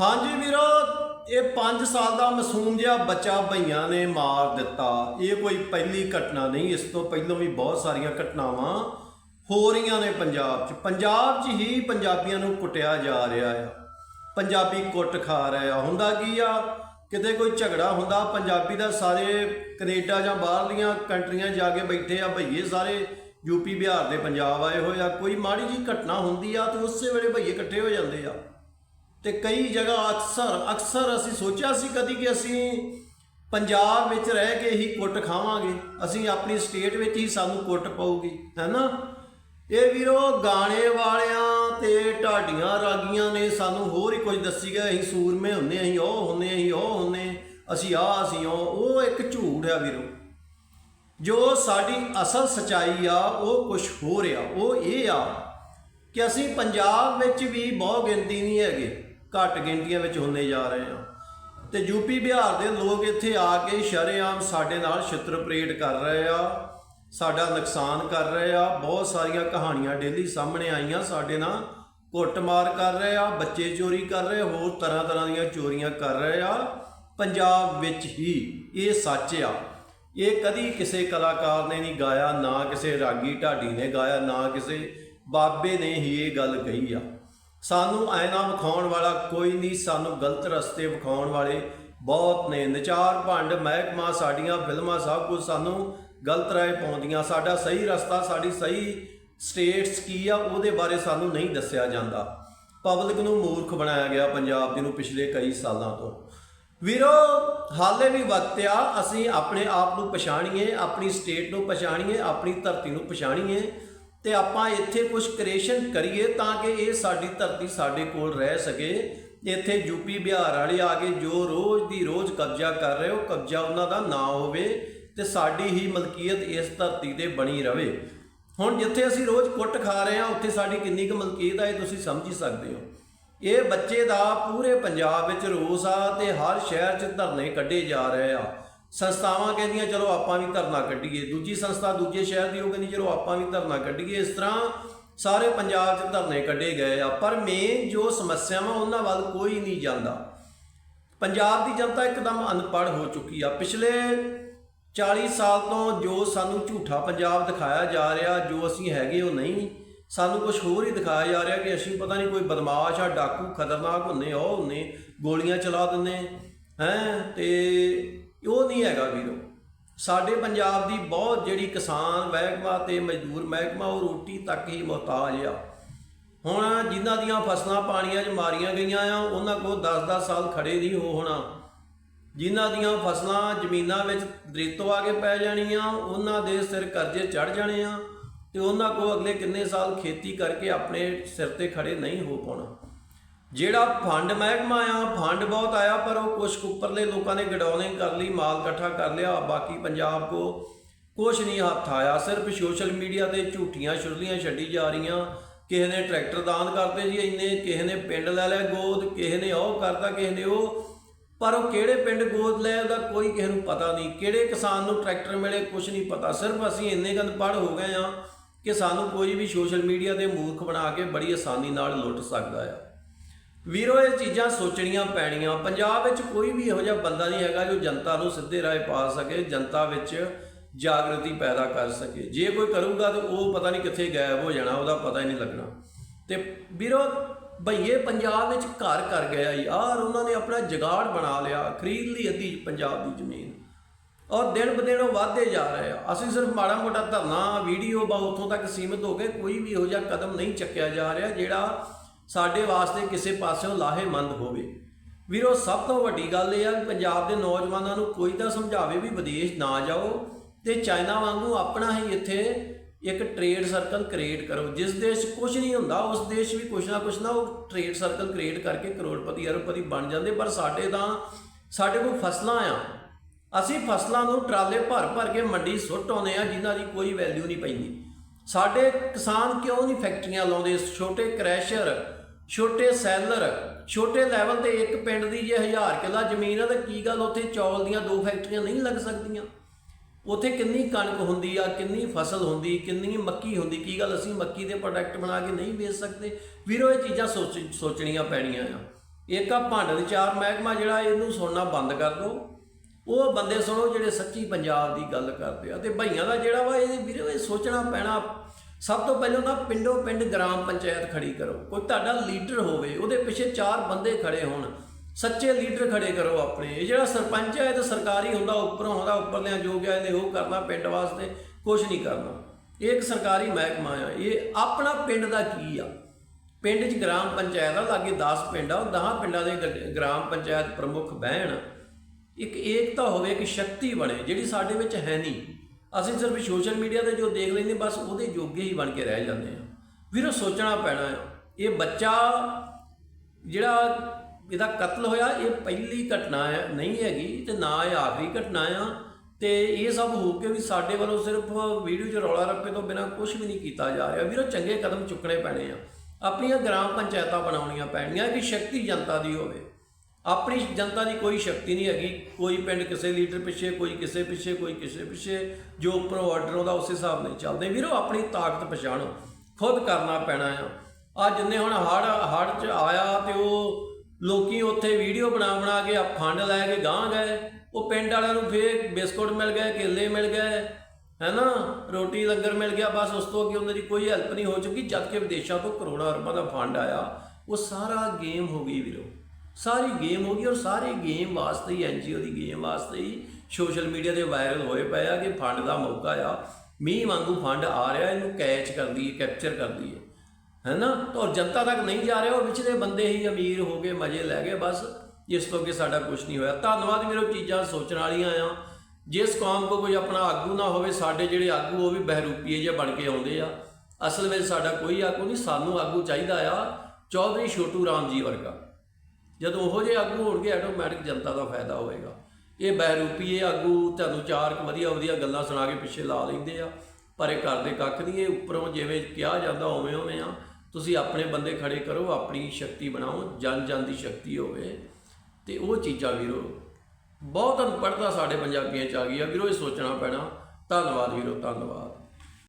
ਹਾਂਜੀ ਵੀਰੋ, ਇਹ 5 ਸਾਲ ਦਾ ਮਾਸੂਮ ਜਿਹਾ ਬੱਚਾ ਭਈਆਂ ਨੇ ਮਾਰ ਦਿੱਤਾ। ਇਹ ਕੋਈ ਪਹਿਲੀ ਘਟਨਾ ਨਹੀਂ, ਇਸ ਤੋਂ ਪਹਿਲਾਂ ਵੀ ਬਹੁਤ ਸਾਰੀਆਂ ਘਟਨਾਵਾਂ ਹੋ ਰਹੀਆਂ ਨੇ ਪੰਜਾਬ 'ਚ। ਪੰਜਾਬ 'ਚ ਹੀ ਪੰਜਾਬੀਆਂ ਨੂੰ ਕੁੱਟਿਆ ਜਾ ਰਿਹਾ ਆ। ਪੰਜਾਬੀ ਕੁੱਟ ਖਾ ਰਿਹਾ ਆ। ਹੁੰਦਾ ਕੀ ਆ? ਕਿਤੇ ਕੋਈ ਝਗੜਾ ਹੁੰਦਾ, ਪੰਜਾਬੀ ਦਾ ਸਾਰੇ ਕੈਨੇਡਾ ਜਾਂ ਬਾਹਰਲੀਆਂ ਕੰਟਰੀਆਂ ਜਾ ਕੇ ਬੈਠੇ ਆ, ਭਈਏ ਸਾਰੇ ਯੂਪੀ ਬਿਹਾਰ ਦੇ ਪੰਜਾਬ ਆਏ ਹੋਏ ਆ। ਕੋਈ ਮਾੜੀ ਜੀ ਘਟਨਾ ਹੁੰਦੀ ਆ, ਤੇ ਉਸੇ ਵੇਲੇ ਭਈਏ ਇਕੱਠੇ ਹੋ ਜਾਂਦੇ ਆ। ਤੇ ਕਈ ਜਗ੍ਹਾ ਅਕਸਰ ਅਕਸਰ ਅਸੀਂ ਸੋਚਿਆ ਸੀ ਕਦੀ ਕਿ ਅਸੀਂ ਪੰਜਾਬ ਵਿੱਚ ਰਹਿ ਕੇ ਹੀ ਕੁੱਟ ਖਾਵਾਂਗੇ। ਅਸੀਂ ਆਪਣੀ ਸਟੇਟ ਵਿੱਚ ਹੀ ਸਾਨੂੰ ਕੁੱਟ ਪਊਗੀ ਹੈਨਾ ਇਹ ਵੀਰੋ, ਗਾਣੇ ਵਾਲਿਆਂ ਤੇ ਢਾਡੀਆਂ ਰਾਗੀਆਂ ਨੇ ਸਾਨੂੰ ਹੋਰ ਹੀ ਕੁਝ ਦੱਸੀ ਗਿਆ, ਅਸੀਂ ਸੂਰਮੇ ਹੁੰਨੇ ਅਸੀਂ ਉਹ ਹੁੰਨੇ ਅਸੀਂ ਉਹ ਹੁੰਨੇ ਅਸੀਂ ਆ ਅਸੀਂ ਉਹ ਉਹ ਇੱਕ ਝੂਠ ਆ ਵੀਰੋ। ਜੋ ਸਾਡੀ ਅਸਲ ਸਚਾਈ ਆ, ਉਹ ਕੁਝ ਹੋਰ ਆ, ਉਹ ਇਹ ਆ ਕਿ ਅਸੀਂ ਪੰਜਾਬ ਵਿੱਚ ਵੀ ਬਹੁ ਗਿਣਤੀ ਨਹੀਂ ਹੈਗੇ। ਘੱਟ ਗਿਣਤੀਆਂ ਵਿੱਚ ਹੁੰਦੇ ਜਾ ਰਹੇ ਆ। ਤੇ ਯੂਪੀ ਬਿਹਾਰ ਦੇ ਲੋਕ ਇੱਥੇ ਆ ਕੇ ਸ਼ਰੇਆਮ ਸਾਡੇ ਨਾਲ ਛਿੱਤਰ ਪਰੇਡ ਕਰ ਰਹੇ ਆ, ਸਾਡਾ ਨੁਕਸਾਨ ਕਰ ਰਹੇ ਆ, ਬਹੁਤ ਸਾਰੀਆਂ ਕਹਾਣੀਆਂ ਡੇਲੀ ਸਾਹਮਣੇ ਆਈਆਂ ਸਾਡੇ ਨਾਲ, ਕੁੱਟਮਾਰ ਕਰ ਰਹੇ ਆ, ਬੱਚੇ ਚੋਰੀ ਕਰ ਰਹੇ, ਹੋਰ ਤਰ੍ਹਾਂ ਤਰ੍ਹਾਂ ਦੀਆਂ ਚੋਰੀਆਂ ਕਰ ਰਹੇ ਆ। ਪੰਜਾਬ ਵਿੱਚ ਹੀ ਇਹ ਸੱਚ ਆ। ਇਹ ਕਦੀ ਕਿਸੇ ਕਲਾਕਾਰ ਨੇ ਨਹੀਂ ਗਾਇਆ, ਨਾ ਕਿਸੇ ਰਾਗੀ ਢਾਡੀ ਨੇ ਗਾਇਆ, ਨਾ ਕਿਸੇ ਬਾਬੇ ਨੇ ਹੀ ਇਹ ਗੱਲ ਕਹੀ ਆ। ਸਾਨੂੰ ਐਨਾ ਵਿਖਾਉਣ ਵਾਲਾ ਕੋਈ ਨਹੀਂ, ਸਾਨੂੰ ਗਲਤ ਰਸਤੇ ਵਿਖਾਉਣ ਵਾਲੇ ਬਹੁਤ ਨੇ। ਨਚਾਰ ਭੰਡ ਮਹਿਕਮਾ ਸਾਡੀਆਂ ਫਿਲਮਾਂ ਸਭ ਕੁਝ ਸਾਨੂੰ ਗਲਤ ਰਾਏ ਪਾਉਂਦੀਆਂ। ਸਾਡਾ ਸਹੀ ਰਸਤਾ, ਸਾਡੀ ਸਹੀ ਸਟੇਟਸ ਕੀ ਆ, ਉਹਦੇ ਬਾਰੇ ਸਾਨੂੰ ਨਹੀਂ ਦੱਸਿਆ ਜਾਂਦਾ। ਪਬਲਿਕ ਨੂੰ ਮੂਰਖ ਬਣਾਇਆ ਗਿਆ ਪੰਜਾਬ ਦੇ ਨੂੰ ਪਿਛਲੇ ਕਈ ਸਾਲਾਂ ਤੋਂ। ਵੀਰੋ, ਹਾਲੇ ਵੀ ਵਕਤ ਅਸੀਂ ਆਪਣੇ ਆਪ ਨੂੰ ਪਛਾਣੀਏ, ਆਪਣੀ ਸਟੇਟ ਨੂੰ ਪਛਾਣੀਏ, ਆਪਣੀ ਧਰਤੀ ਨੂੰ ਪਛਾਣੀਏ। ਤੇ ਆਪਾਂ ਇੱਥੇ ਕੁਝ ਕ੍ਰੀਏਸ਼ਨ ਕਰੀਏ ਤਾਂ ਕਿ ਇਹ ਸਾਡੀ ਧਰਤੀ ਸਾਡੇ ਕੋਲ ਰਹਿ ਸਕੇ। ਇੱਥੇ ਯੂਪੀ ਬਿਹਾਰ ਵਾਲੇ ਆ ਕੇ ਜੋ ਰੋਜ਼ ਦੀ ਰੋਜ਼ ਕਬਜ਼ਾ ਕਰ ਰਹੇ ਹੋ, ਕਬਜ਼ਾ ਉਹਨਾਂ ਦਾ ਨਾ ਹੋਵੇ ਤੇ ਸਾਡੀ ਹੀ ਮਲਕੀਅਤ ਇਸ ਧਰਤੀ ਤੇ ਬਣੀ ਰਵੇ। ਹੁਣ ਜਿੱਥੇ ਅਸੀਂ ਰੋਜ਼ ਕੁੱਟ ਖਾ ਰਹੇ ਹਾਂ, ਉੱਥੇ ਸਾਡੀ ਕਿੰਨੀ ਕੁ ਮਲਕੀਅਤ ਆ, ਇਹ ਤੁਸੀਂ ਸਮਝ ਹੀ ਸਕਦੇ ਹੋ। ਇਹ ਬੱਚੇ ਦਾ ਪੂਰੇ ਪੰਜਾਬ ਵਿੱਚ ਰੋਸ ਆ ਤੇ ਹਰ ਸ਼ਹਿਰ 'ਚ ਧਰਨੇ ਕੱਢੇ ਜਾ ਰਹੇ ਆ। ਸੰਸਥਾਵਾਂ ਕਹਿੰਦੀਆਂ, ਚਲੋ ਆਪਾਂ ਵੀ ਧਰਨਾ ਕੱਢੀਏ। ਦੂਜੀ ਸੰਸਥਾ ਦੂਜੇ ਸ਼ਹਿਰ ਦੀ, ਉਹ ਕਹਿੰਦੀ, ਚਲੋ ਆਪਾਂ ਵੀ ਧਰਨਾ ਕੱਢੀਏ। ਇਸ ਤਰ੍ਹਾਂ ਸਾਰੇ ਪੰਜਾਬ 'ਚ ਧਰਨੇ ਕੱਢੇ ਗਏ ਆ, ਪਰ ਮੇਨ ਜੋ ਸਮੱਸਿਆਵਾਂ ਉਹਨਾਂ ਵੱਲ ਕੋਈ ਨਹੀਂ ਜਾਂਦਾ। ਪੰਜਾਬ ਦੀ ਜਨਤਾ ਇੱਕਦਮ ਅਨਪੜ੍ਹ ਹੋ ਚੁੱਕੀ ਆ। ਪਿਛਲੇ 40 ਸਾਲ ਤੋਂ ਜੋ ਸਾਨੂੰ ਝੂਠਾ ਪੰਜਾਬ ਦਿਖਾਇਆ ਜਾ ਰਿਹਾ, ਜੋ ਅਸੀਂ ਹੈਗੇ ਉਹ ਨਹੀਂ, ਸਾਨੂੰ ਕੁਝ ਹੋਰ ਹੀ ਦਿਖਾਇਆ ਜਾ ਰਿਹਾ ਕਿ ਅਸੀਂ ਪਤਾ ਨਹੀਂ ਕੋਈ ਬਦਮਾਸ਼ ਆ, ਡਾਕੂ ਖਤਰਨਾਕ ਹੁੰਨੇ ਉਹ ਹੁੰਨੇ ਗੋਲੀਆਂ ਚਲਾ ਦਿੰਨੇ ਹੈ, ਤੇ ਉਹ ਨਹੀਂ ਹੈਗਾ ਵੀਰੋ। ਸਾਡੇ ਪੰਜਾਬ ਦੀ ਬਹੁਤ ਜਿਹੜੀ ਕਿਸਾਨ ਮਹਿਕਮਾ ਤੇ ਮਜ਼ਦੂਰ ਮਹਿਕਮਾ, ਉਹ ਰੋਟੀ ਤੱਕ ਹੀ ਮੁਹਤਾਜ ਆ। ਹੁਣ ਜਿਨ੍ਹਾਂ ਦੀਆਂ ਫਸਲਾਂ ਪਾਣੀਆਂ 'ਚ ਮਾਰੀਆਂ ਗਈਆਂ ਆ, ਉਹਨਾਂ ਕੋਲ 10-10 ਸਾਲ ਖੜੇ ਨਹੀਂ ਹੋ ਹੋਣਾ। ਜਿਨ੍ਹਾਂ ਦੀਆਂ ਫਸਲਾਂ ਜ਼ਮੀਨਾਂ ਵਿੱਚ ਦ੍ਰਿਤੋ ਆ ਕੇ ਪੈ ਜਾਣੀਆਂ, ਉਹਨਾਂ ਦੇ ਸਿਰ ਕਰਜ਼ੇ ਚੜ ਜਾਣੇ ਆ ਤੇ ਉਹਨਾਂ ਕੋਲ ਅਗਲੇ ਕਿੰਨੇ ਸਾਲ ਖੇਤੀ ਕਰਕੇ ਆਪਣੇ ਸਿਰ ਤੇ ਖੜੇ ਨਹੀਂ ਹੋ ਪਾਉਣਾ। ਜਿਹੜਾ ਫੰਡ ਮਹਿਕਮਾ ਆ, ਫੰਡ ਬਹੁਤ ਆਇਆ, ਪਰ ਉਹ ਕੁਝ ਉੱਪਰਲੇ ਲੋਕਾਂ ਨੇ ਗਡਾਉਣੇ ਕਰ ਲਈ, ਮਾਲ ਇਕੱਠਾ ਕਰ ਲਿਆ, ਬਾਕੀ ਪੰਜਾਬ ਕੋ ਕੁਝ ਨਹੀਂ ਹੱਥ ਆਇਆ। ਸਿਰਫ ਸੋਸ਼ਲ ਮੀਡੀਆ ਤੇ ਝੂਠੀਆਂ ਛੁਰਲੀਆਂ ਛੱਡੀ ਜਾ ਰਹੀਆਂ। ਕਿਸੇ ਨੇ ਟਰੈਕਟਰ ਦਾਨ ਕਰਤੇ ਜੀ ਇੰਨੇ, ਕਿਸੇ ਨੇ ਪਿੰਡ ਲੈ ਲਿਆ ਗੋਦ, ਕਿਸੇ ਨੇ ਉਹ ਕਰਤਾ, ਕਿਸੇ ਨੇ ਉਹ। ਪਰ ਉਹ ਕਿਹੜੇ ਪਿੰਡ ਗੋਦ ਲੈ, ਉਹਦਾ ਕੋਈ ਕਿਸੇ ਨੂੰ ਪਤਾ ਨਹੀਂ। ਕਿਹੜੇ ਕਿਸਾਨ ਨੂੰ ਟਰੈਕਟਰ ਮਿਲੇ ਕੁਝ ਨਹੀਂ ਪਤਾ। ਸਿਰਫ ਅਸੀਂ ਇੰਨੇ ਗੰਦ ਪੜ ਹੋ ਗਏ ਆ ਕਿ ਸਾਨੂੰ ਕੋਈ ਵੀ ਸੋਸ਼ਲ ਮੀਡੀਆ ਦੇ ਮੂਰਖ ਬਣਾ ਕੇ ਬੜੀ ਆਸਾਨੀ ਨਾਲ ਲੁੱਟ ਸਕਦਾ ਆ। ਵੀਰੋ, ਇਹ ਚੀਜ਼ਾਂ ਸੋਚਣੀਆਂ ਪੈਣੀਆਂ। ਪੰਜਾਬ ਵਿੱਚ ਕੋਈ ਵੀ ਇਹੋ ਜਿਹਾ ਬੰਦਾ ਨਹੀਂ ਹੈਗਾ ਜੋ ਜਨਤਾ ਨੂੰ ਸਿੱਧੇ ਰਾਹ ਪਾ ਸਕੇ, ਜਨਤਾ ਵਿੱਚ ਜਾਗਰਤੀ ਪੈਦਾ ਕਰ ਸਕੇ। ਜੇ ਕੋਈ ਕਰੂਗਾ ਤਾਂ ਉਹ ਪਤਾ ਨਹੀਂ ਕਿੱਥੇ ਗਾਇਬ ਹੋ ਜਾਣਾ, ਉਹਦਾ ਪਤਾ ਹੀ ਨਹੀਂ ਲੱਗਣਾ। ਤੇ ਵੀਰੋ, ਭਈਏ, ਪੰਜਾਬ ਵਿੱਚ ਘਰ ਕਰ ਗਿਆ ਯਾਰ ਉਹਨਾਂ ਨੇ ਆਪਣਾ ਜਗਾੜ ਬਣਾ ਲਿਆ, ਖਰੀਦ ਲਈ ਅੱਧੀ ਪੰਜਾਬ ਦੀ ਜ਼ਮੀਨ। ਔਰ ਦਿਨ ਬਦਿਨ ਉਹ ਵਧਦੇ ਜਾ ਰਹੇ ਆ। ਅਸੀਂ ਸਿਰਫ ਮਾੜਾ ਮੋਟਾ ਧਰਨਾ, ਵੀਡੀਓ ਬਾ ਉੱਥੋਂ ਤੱਕ ਸੀਮਿਤ ਹੋ ਕੇ ਕੋਈ ਵੀ ਇਹੋ ਜਿਹਾ ਕਦਮ ਨਹੀਂ ਚੱਕਿਆ ਜਾ ਰਿਹਾ, ਜਿਹੜਾ ਸਾਡੇ ਵਾਸਤੇ ਕਿਸੇ ਪਾਸਿਓਂ ਲਾਹੇਮੰਦ ਹੋਵੇ। ਵੀਰੋ, ਸਭ ਤੋਂ ਵੱਡੀ ਗੱਲ ਇਹ ਆ ਕਿ ਪੰਜਾਬ ਦੇ ਨੌਜਵਾਨਾਂ ਨੂੰ ਕੋਈ ਤਾਂ ਸਮਝਾਵੇ ਵੀ ਵਿਦੇਸ਼ ਨਾ ਜਾਓ ਤੇ ਚਾਈਨਾ ਵਾਂਗੂ ਆਪਣਾ ਹੀ ਇੱਥੇ ਇੱਕ ਟ੍ਰੇਡ ਸਰਕਲ ਕ੍ਰੀਏਟ ਕਰੋ। ਜਿਸ ਦੇਸ਼ ਕੁਝ ਨਹੀਂ ਹੁੰਦਾ, ਉਸ ਦੇਸ਼ ਵੀ ਕੁਛ ਨਾ ਕੁਛ ਨਾ ਉਹ ਟ੍ਰੇਡ ਸਰਕਲ ਕ੍ਰੀਏਟ ਕਰਕੇ ਕਰੋੜਪਤੀ, ਅਰਬਪਤੀ ਬਣ ਜਾਂਦੇ। ਪਰ ਸਾਡੇ ਤਾਂ, ਸਾਡੇ ਕੋਲ ਫਸਲਾਂ ਆ। ਅਸੀਂ ਫਸਲਾਂ ਨੂੰ ਟਰਾਲੇ ਭਰ ਭਰ ਕੇ ਮੰਡੀ ਸੁੱਟ ਆਉਂਦੇ ਆ, ਜਿਨ੍ਹਾਂ ਦੀ ਕੋਈ ਵੈਲਿਊ ਨਹੀਂ ਪੈਂਦੀ। ਸਾਡੇ ਕਿਸਾਨ ਕਿਉਂ ਨਹੀਂ ਫੈਕਟਰੀਆਂ ਲਾਉਂਦੇ? ਛੋਟੇ ਕ੍ਰੈਸ਼ਰ, ਛੋਟੇ ਸੈਲਰ, ਛੋਟੇ ਲੈਵਲ ਤੇ ਇੱਕ ਪਿੰਡ ਦੀ ਜੇ 1000 ਕਿੱਲਾ ਜ਼ਮੀਨ ਆ, ਤਾਂ ਕੀ ਗੱਲ ਉੱਥੇ ਚੌਲ ਦੀਆਂ ਦੋ ਫੈਕਟਰੀਆਂ ਨਹੀਂ ਲੱਗ ਸਕਦੀਆਂ? ਉੱਥੇ ਕਿੰਨੀ ਕਣਕ ਹੁੰਦੀ ਆ, ਕਿੰਨੀ ਫਸਲ ਹੁੰਦੀ, ਕਿੰਨੀ ਮੱਕੀ ਹੁੰਦੀ? ਕੀ ਗੱਲ ਅਸੀਂ ਮੱਕੀ ਦੇ ਪ੍ਰੋਡਕਟ ਬਣਾ ਕੇ ਨਹੀਂ ਵੇਚ ਸਕਦੇ? ਵੀਰੋ, ਇਹ ਚੀਜ਼ਾਂ ਸੋਚ ਸੋਚਣੀਆਂ ਪੈਣੀਆਂ ਆ। ਇੱਕ ਆ ਭੰਡ ਦੇ ਚਾਰ ਮਹਿਕਮਾ, ਜਿਹੜਾ ਇਹਨੂੰ ਸੁਣਨਾ ਬੰਦ ਕਰ ਦਿਓ। ਉਹ ਬੰਦੇ ਸੁਣੋ ਜਿਹੜੇ ਸੱਚੀ ਪੰਜਾਬ ਦੀ ਗੱਲ ਕਰਦੇ ਆ ਤੇ ਭਈਆਂ ਦਾ ਜਿਹੜਾ ਵਾ ਇਹ ਵੀਰੇ ਇਹ ਸੋਚਣਾ ਪੈਣਾ, ਸਭ ਤੋਂ ਪਹਿਲਾਂ ਤਾਂ ਪਿੰਡੋਂ ਪਿੰਡ ਗ੍ਰਾਮ ਪੰਚਾਇਤ ਖੜੀ ਕਰੋ। ਕੋਈ ਤੁਹਾਡਾ ਲੀਡਰ ਹੋਵੇ, ਉਹਦੇ ਪਿੱਛੇ ਚਾਰ ਬੰਦੇ ਖੜੇ ਹੋਣ, ਸੱਚੇ ਲੀਡਰ ਖੜੇ ਕਰੋ ਆਪਣੇ। ਇਹ ਜਿਹੜਾ ਸਰਪੰਚ ਹੈ ਇਹ ਤਾਂ ਸਰਕਾਰੀ ਹੁੰਦਾ, ਉੱਪਰੋਂ ਹੁੰਦਾ, ਉੱਪਰਲਿਆਂ ਜੋ ਗਿਆ, ਇਹਨੇ ਉਹ ਕਰਨਾ ਪਿੰਡ ਵਾਸਤੇ ਕੁਝ ਨਹੀਂ ਕਰਨਾ। ਇਹ ਇੱਕ ਸਰਕਾਰੀ ਮਹਿਕਮਾ ਆ। ਇਹ ਆਪਣਾ ਪਿੰਡ ਦਾ ਕੀ ਆ? ਪਿੰਡ 'ਚ ਗ੍ਰਾਮ ਪੰਚਾਇਤ ਆ, ਲਾਗੇ 10 ਪਿੰਡ ਆ, ਉਹ 10 ਪਿੰਡਾਂ ਦੇ ਗ੍ਰਾਮ ਪੰਚਾਇਤ ਪ੍ਰਮੁੱਖ ਬਹਿਣ। ਇੱਕ ਏਕਤਾ ਹੋਵੇ, ਇੱਕ ਸ਼ਕਤੀ ਬਣੇ, ਜਿਹੜੀ ਸਾਡੇ ਵਿੱਚ ਹੈ ਨਹੀਂ। ਅਸੀਂ ਸਿਰਫ ਸੋਸ਼ਲ ਮੀਡੀਆ ਤੇ ਜੋ ਦੇਖ ਲੈਂਦੇ, ਬਸ ਉਹਦੇ ਜੋਗੇ ਹੀ ਬਣ ਕੇ ਰਹਿ ਜਾਂਦੇ ਆ ਵੀਰੋ, ਸੋਚਣਾ ਪੈਣਾ ਆ ਇਹ ਬੱਚਾ ਜਿਹੜਾ ਇਹਦਾ ਕਤਲ ਹੋਇਆ, ਇਹ ਪਹਿਲੀ ਘਟਨਾ ਹੈ, ਨਹੀਂ ਹੈਗੀ ਤੇ ਨਾ ਇਹ ਆਖਰੀ ਘਟਨਾ ਆ। ਤੇ ਇਹ ਸਭ ਹੋ ਕੇ ਵੀ ਸਾਡੇ ਵੱਲੋਂ ਸਿਰਫ ਵੀਡੀਓ 'ਚ ਰੌਲਾ ਰੱਪੇ ਤੋਂ ਬਿਨਾ ਕੁਝ ਵੀ ਨਹੀਂ ਕੀਤਾ ਜਾ ਰਿਹਾ। ਵੀਰੋ, ਚੰਗੇ ਕਦਮ ਚੁੱਕਣੇ ਪੈਣੇ ਆ। ਆਪਣੀਆਂ ਗ੍ਰਾਮ ਪੰਚਾਇਤਾਂ ਬਣਾਉਣੀਆਂ ਪੈਣੀਆਂ ਕਿ ਸ਼ਕਤੀ ਜਨਤਾ ਦੀ ਹੋਵੇ। ਆਪਣੀ ਜਨਤਾ ਦੀ ਕੋਈ ਸ਼ਕਤੀ ਨਹੀਂ ਹੈਗੀ। ਕੋਈ ਪਿੰਡ ਕਿਸੇ ਲੀਡਰ ਪਿੱਛੇ, ਕੋਈ ਕਿਸੇ ਪਿੱਛੇ, ਕੋਈ ਕਿਸੇ ਪਿੱਛੇ। ਜੋ ਉੱਪਰੋਂ ਆਰਡਰ ਉਹਦਾ ਉਸੇ ਹਿਸਾਬ ਨਾਲ ਚੱਲਦੇ। ਵੀਰੋ, ਆਪਣੀ ਤਾਕਤ ਪਛਾਣੋ। ਖੁਦ ਕਰਨਾ ਪੈਣਾ ਆ। ਆ ਜਿੰਨੇ ਹੁਣ ਹੜ ਹੜ ਚ ਆਇਆ ਤੇ ਉਹ ਲੋਕੀ ਉੱਥੇ ਵੀਡੀਓ ਬਣਾ ਬਣਾ ਕੇ ਫੰਡ ਲੈ ਕੇ ਗਾਂ ਗਏ। ਉਹ ਪਿੰਡ ਵਾਲਿਆਂ ਨੂੰ ਫੇਰ ਬਿਸਕੁਟ ਮਿਲ ਗਏ, ਕੇਲੇ ਮਿਲ ਗਏ, ਹੈਨਾ? ਰੋਟੀ, ਲੰਗਰ ਮਿਲ ਗਿਆ। ਬਸ ਉਸ ਤੋਂ ਅੱਗੇ ਉਹਨਾਂ ਦੀ ਕੋਈ ਹੈਲਪ ਨਹੀਂ ਹੋ ਚੁੱਕੀ। ਜਦ ਕਿ ਵਿਦੇਸ਼ਾਂ ਤੋਂ ਕਰੋੜਾਂ ਅਰਬਾਂ ਦਾ ਫੰਡ ਆਇਆ। ਉਹ ਸਾਰਾ ਗੇਮ ਹੋ ਗਈ ਵੀਰੋ। ਸਾਰੀ ਗੇਮ ਹੋ ਗਈ ਔਰ ਸਾਰੇ ਗੇਮ ਵਾਸਤੇ ਹੀ ਐਨਜੀਓ ਦੀ ਗੇਮ ਵਾਸਤੇ ਹੀ ਸੋਸ਼ਲ ਮੀਡੀਆ ਤੇ ਵਾਇਰਲ ਹੋਏ ਪਏ ਆ ਕਿ ਫੰਡ ਦਾ ਮੌਕਾ ਆ। ਮੀਂਹ ਵਾਂਗੂ ਫੰਡ ਆ ਰਿਹਾ, ਇਹਨੂੰ ਕੈਚ ਕਰਦੀ ਹੈ ਕੈਪਚਰ ਕਰਦੀ ਹੈ ਹੈਨਾ? ਔਰ ਜਨਤਾ ਤੱਕ ਨਹੀਂ ਜਾ ਰਿਹਾ, ਉਹ ਵਿਚਲੇ ਬੰਦੇ ਹੀ ਅਮੀਰ ਹੋ ਗਏ ਮਜ਼ੇ ਲੈ ਗਏ, ਬਸ ਜਿਸ ਤੋਂ ਕਿ ਸਾਡਾ ਕੁਝ ਨਹੀਂ ਹੋਇਆ। ਧੰਨਵਾਦ ਵੀਰੋ, ਚੀਜ਼ਾਂ ਸੋਚਣ ਵਾਲੀਆਂ ਆ। ਜਿਸ ਕੌਮ ਕੋ ਕੋਈ ਆਪਣਾ ਆਗੂ ਨਾ ਹੋਵੇ, ਸਾਡੇ ਜਿਹੜੇ ਆਗੂ, ਉਹ ਵੀ ਬਹਿਰੂਪੀਏ ਜਿਹੇ ਬਣ ਕੇ ਆਉਂਦੇ ਆ। ਅਸਲ ਵਿੱਚ ਸਾਡਾ ਕੋਈ ਆਗੂ ਨਹੀਂ, ਸਾਨੂੰ ਆਗੂ ਚਾਹੀਦਾ ਆ। ਚੌਧਰੀ ਛੋਟੂ ਰਾਮ ਜੀ ਵਰਗਾ। ਜਦੋਂ ਉਹੋ ਜਿਹੇ ਆਗੂ ਹੋਣਗੇ ਆਟੋਮੈਟਿਕ ਜਨਤਾ ਦਾ ਫਾਇਦਾ ਹੋਏਗਾ। ਇਹ ਬੈਰੂਪੀਏ ਆਗੂ ਤੁਹਾਨੂੰ ਚਾਰ ਕੁ ਵਧੀਆ ਵਧੀਆ ਗੱਲਾਂ ਸੁਣਾ ਕੇ ਪਿੱਛੇ ਲਾ ਲੈਂਦੇ ਆ, ਪਰ ਇਹ ਕਰਦੇ ਕੱਖ ਨਹੀਂ, ਇਹ ਉੱਪਰੋਂ ਜਿਵੇਂ ਕਿਹਾ ਜਾਂਦਾ ਉਵੇਂ ਉਵੇਂ ਆ। ਤੁਸੀਂ ਆਪਣੇ ਬੰਦੇ ਖੜੇ ਕਰੋ, ਆਪਣੀ ਸ਼ਕਤੀ ਬਣਾਓ, ਜਨ ਜਨ ਦੀ ਸ਼ਕਤੀ ਹੋਵੇ। ਤੇ ਉਹ ਚੀਜ਼ਾਂ ਵੀਰੋ, ਬਹੁਤ ਅਨਪੜ੍ਹਤਾ ਸਾਡੇ ਪੰਜਾਬੀਆਂ ਚ ਆ ਗਈ ਆ ਵੀਰੋ, ਇਹ ਸੋਚਣਾ ਪੈਣਾ। ਧੰਨਵਾਦ ਵੀਰੋ, ਧੰਨਵਾਦ।